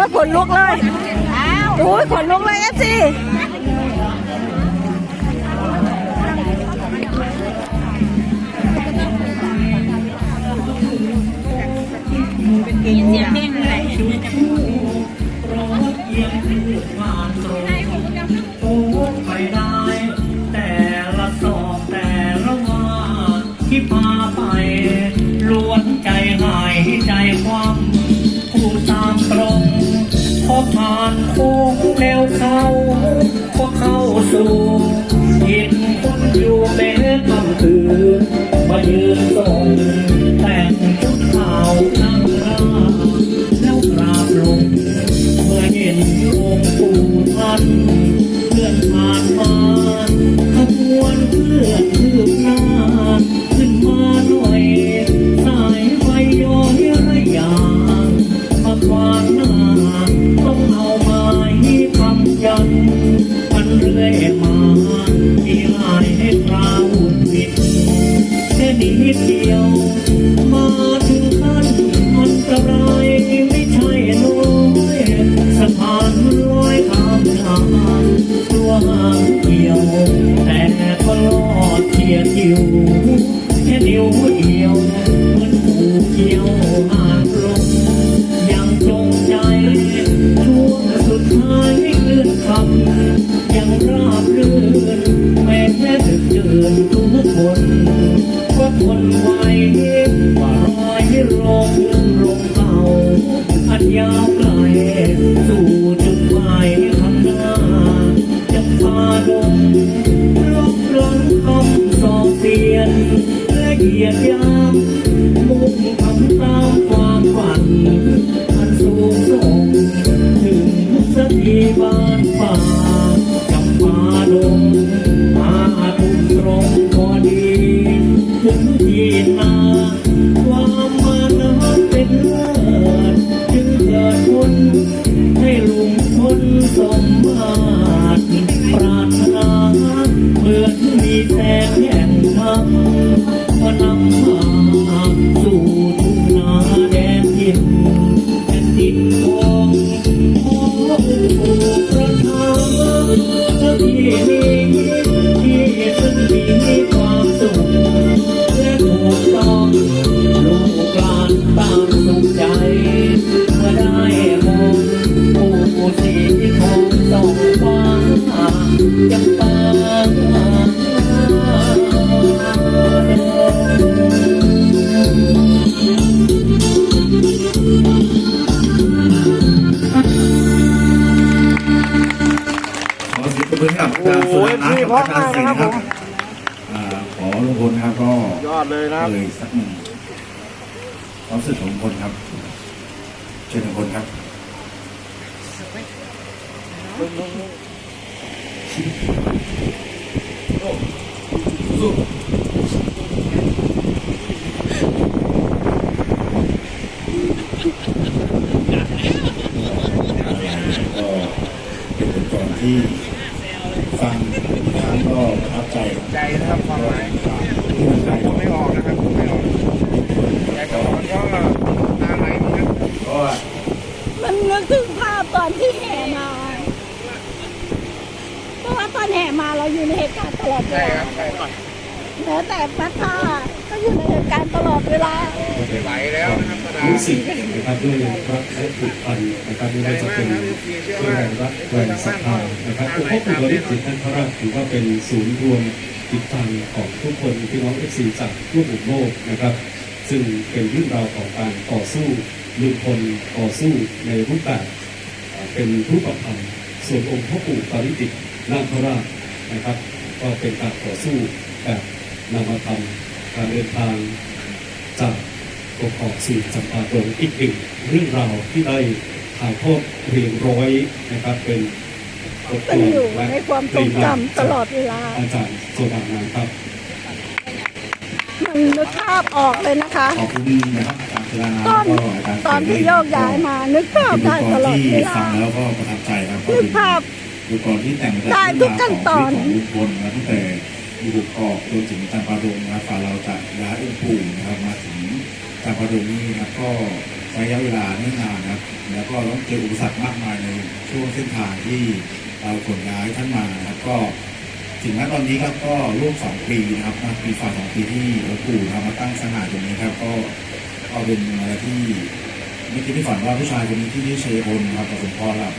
อ้ยขนลุกเลยโอ้ยขนลุกเลยเอฟซี ผ่านโค้งแล้วเข้าก็เข้าสู่หินคนอยู่แม้คำคืน นิดเดียว มาถึงขั้นมันกระไรไม่ใช่น้อยสะพานลอยข้ามทางตัวห่างเกี่ยว แต่ก็ลอดเทียดิวแค่นิ้วเดียวเหมือนผูกเกี่ยวหางลงยังจงใจช่วงสุดท้ายเลื่อนคำยังราบรื่นแม้แค่ดึกเดินทุกคน ก็ท ส ขอเสียงปรบมือให้กับอาจารย์สุนันท์นะครับอาจารย์ศิลป์นะครับอ่าขอลุงพลครับก็ยอดเลยนะครับ เลยสักหนึ่งความรู้สึกของลุงพลครับ เชิญลุงพลครับก็ เป็นบทกลอนที่ฟังทุกครั้งก็ประทับใจ ใจนะครับความหมาย ที่มันได้ ไม่ออกนะครับไม่ออกใจก่อนก็ตาไหลนะครับ ก็ มันนึกถึงภาพตอนที่แห่มาเพราะว่าตอนแห่ มาเราอยู่ในเหตุการณ์ตลอดเวใช่ลาครับใช่ครับแม้แต่พัดผ้าก็อยู่ในเหตุการณ์ตลอดเวลา ไหลแล้วนะครับกระดารู้ษสึกนะครับด้วยรักและผูกพันนะครับไม่ว่าจะเป็นด้วยแรงรักแรงศรัทธานะครับองค์พ่อปู่บริจิตรท่านพระราชถือว่าเป็นศูนย์รวมจิตใจของทุกคนพี่น้องเอฟซีจากทั่วมุมโลกนะครับ ซึ่งเป็นเรื่องราวของการต่อสู้ลุงพลต่อสู้ในรูปแบบเอ่อเป็นรูปธรรมส่วนองค์พ่อปู่ปาริจิตรนาคราช นะครับ ก็เป็นการต่อสู้แบบนามธรรมการเดินทางจากตกออกสู่จำปาดงอีกหนึ่งเรื่องราวที่ได้ถ่ายทอดเรียงร้อยนะครับเป็นบทเป็นอยู่และในความทรงจำตลอดเวลาอาจารย์โซดานันท์ครับมันนึกภาพออกเลยนะคะขอบคุณนะครับอาจารย์ตอนก็อาจารย์ตอนที่โยกย้ายมานึกภาพเป็นได้บทกตลลออนดที่เวลาฟังแล้วก็ประทับใจครับก็นึเป็กนภาพ บทกลอนที่แต่งมาจากได้ทุกขั้นตอนเรื่องราวของชีวิตของลุงพลนะตั้งแต่อยู่บุกออกจนถึงจำปาดงนะครับฝ่าเราจะย้ายองค์ปู่นะครับมาถึงจำปาดงนี่นะครับก็ระยะเวลาเนิ่นนานนะครับแล้วก็ต้องเจออุปสรรคมากมายในช่วงเส้นทางที่เราขนย้ายท่านมานะครับก็ถึงแม้ตอนนี้ครับก็ร่วมสองปีนะครับนะปีฝ่าสองปีที่หลวงปู่ทำมาตั้งสง่าตรงนี้ครับก็ก็เป็นอะไรที่ไม่คิดไม่ฝันว่าผู้ชายคนนี้ที่ชื่อชัยพลนะครับกับสมพรล่ะ